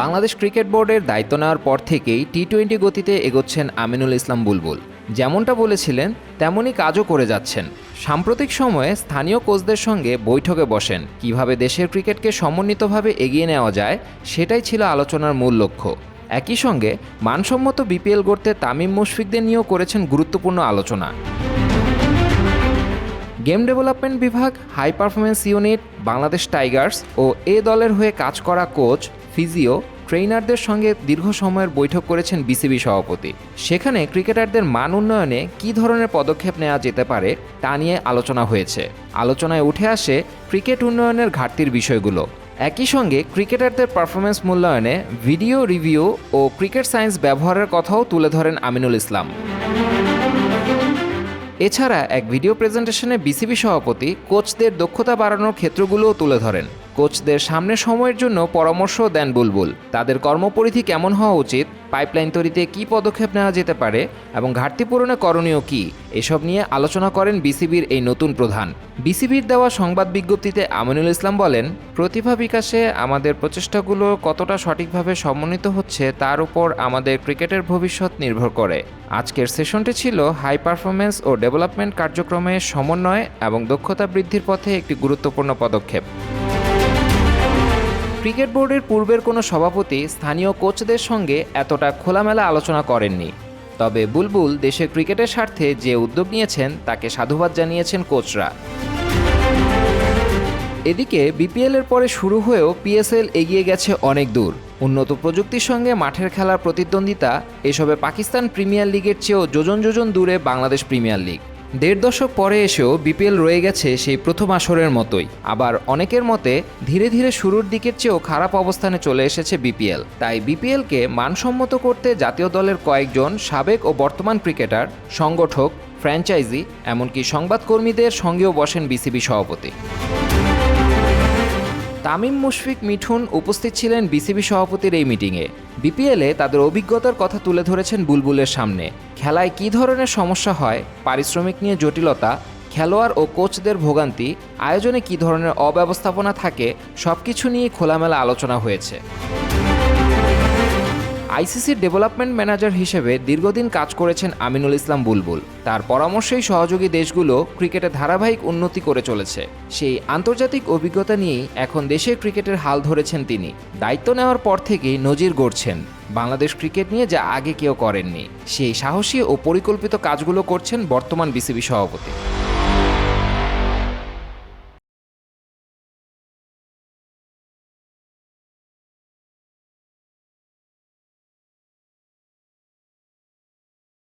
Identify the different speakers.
Speaker 1: Bangladesh cricket বোর্ডের দায়িত্ব নেওয়ার পর থেকেই টি টোয়েন্টি গতিতে এগোচ্ছেন আমিনুল ইসলাম বুলবুল। যেমনটা বলেছিলেন, তেমনই কাজও করে যাচ্ছেন। সাম্প্রতিক সময়ে স্থানীয় কোচদের সঙ্গে বৈঠকে বসেন। কীভাবে দেশের ক্রিকেটকে সমন্বিতভাবে এগিয়ে নেওয়া যায়, সেটাই ছিল আলোচনার মূল লক্ষ্য। একই সঙ্গে মানসম্মত বিপিএল গড়তে তামিম মুশফিকদের নিয়েও করেছেন গুরুত্বপূর্ণ আলোচনা। গেম ডেভেলপমেন্ট বিভাগ, high performance unit, Bangladesh tigers O A দলের হয়ে কাজ করা কোচ ফিজিও ট্রেইনারদের সঙ্গে দীর্ঘ সময়ের বৈঠক করেছেন বিসিবি সভাপতি। সেখানে ক্রিকেটারদের মান উন্নয়নে কী ধরনের পদক্ষেপ নেওয়া যেতে পারে তা নিয়ে আলোচনা হয়েছে। আলোচনায় উঠে আসে ক্রিকেট উন্নয়নের ঘাটতির বিষয়গুলো। একই সঙ্গে ক্রিকেটারদের পারফরমেন্স মূল্যায়নে ভিডিও রিভিউ ও ক্রিকেট সায়েন্স ব্যবহারের কথাও তুলে ধরেন আমিনুল ইসলাম। এছাড়া এক ভিডিও প্রেজেন্টেশনে বিসিবি সভাপতি কোচদের দক্ষতা বাড়ানোর ক্ষেত্রগুলোও তুলে ধরেন। কোচদের সামনের সময়ের জন্য পরামর্শ দেন বুলবুল। তাদের কর্মপরিধি কেমন হওয়া উচিত? পাইপলাইন তৈরিতে কী পদক্ষেপ নেওয়া যেতে পারে? এবং ঘাটতি পূরণে করণীয় কী? এসব নিয়ে আলোচনা করেন বিসিবির এই নতুন প্রধান। বিসিবির দেওয়া সংবাদ বিজ্ঞপ্তিতে আমিনুল ইসলাম বলেন, প্রতিভা বিকাশে আমাদের প্রচেষ্টাগুলো কতটা সঠিকভাবে সমন্বিত হচ্ছে তার উপর আমাদের ক্রিকেটের ভবিষ্যৎ নির্ভর করে। আজকের সেশনটি ছিল হাই পারফরমেন্স ও ডেভেলপমেন্ট কার্যক্রমে সমন্বয় এবং দক্ষতা বৃদ্ধির পথে একটি গুরুত্বপূর্ণ পদক্ষেপ। ক্রিকেট বোর্ডের পূর্বের কোনো সভাপতি স্থানীয় কোচদের সঙ্গে এতটা খোলামেলা আলোচনা করেননি। তবে বুলবুল দেশের ক্রিকেটের স্বার্থে যে উদ্যোগ নিয়েছেন, তাকে সাধুবাদ জানিয়েছেন কোচরা। এদিকে বিপিএল এর পরে শুরু হয়েও পিএসএল এগিয়ে গেছে অনেক দূর। উন্নত প্রযুক্তির সঙ্গে মাঠের খেলার প্রতিদ্বন্দ্বিতা, এসবে পাকিস্তান প্রিমিয়ার লিগের চেয়েও যোজন যোজন দূরে বাংলাদেশ প্রিমিয়ার লিগ। দেড় দশক পরে এসেও বিপিএল রয়ে গেছে সেই প্রথম আসরের মতোই। আবার অনেকের মতে, ধীরে ধীরে শুরুর দিকের চেয়েও খারাপ অবস্থানে চলে এসেছে বিপিএল। তাই বিপিএলকে মানসম্মত করতে জাতীয় দলের কয়েকজন সাবেক ও বর্তমান ক্রিকেটার, সংগঠক, ফ্র্যাঞ্চাইজি, এমনকি সংবাদকর্মীদের সঙ্গেও বসেন বিসিবি সভাপতি। তামিম মুশফিক মিঠুন উপস্থিত ছিলেন বিসিবি সভাপতির এই মিটিংয়ে। বিপিএলে তাদের অভিজ্ঞতার কথা তুলে ধরেছেন বুলবুলের সামনে। খেলায় কী ধরনের সমস্যা হয়, পারিশ্রমিক নিয়ে জটিলতা, খেলোয়াড় ও কোচদের ভোগান্তি, আয়োজনে কী ধরনের অব্যবস্থাপনা থাকে সব কিছু নিয়ে খোলামেলা আলোচনা হয়েছে। আইসিসির ডেভেলপমেন্ট ম্যানেজার হিসেবে দীর্ঘদিন কাজ করেছেন আমিনুল ইসলাম বুলবুল। তার পরামর্শেই সহযোগী দেশগুলো ক্রিকেটে ধারাবাহিক উন্নতি করে চলেছে। সেই আন্তর্জাতিক অভিজ্ঞতা নিয়েই এখন দেশের ক্রিকেটের হাল ধরেছেন তিনি। দায়িত্ব নেওয়ার পর থেকেই নজির গড়ছেন। বাংলাদেশ ক্রিকেট নিয়ে যা আগে কেউ করেননি। সেই সাহসী ও পরিকল্পিত কাজগুলো করছেন বর্তমান বিসিবি সভাপতি।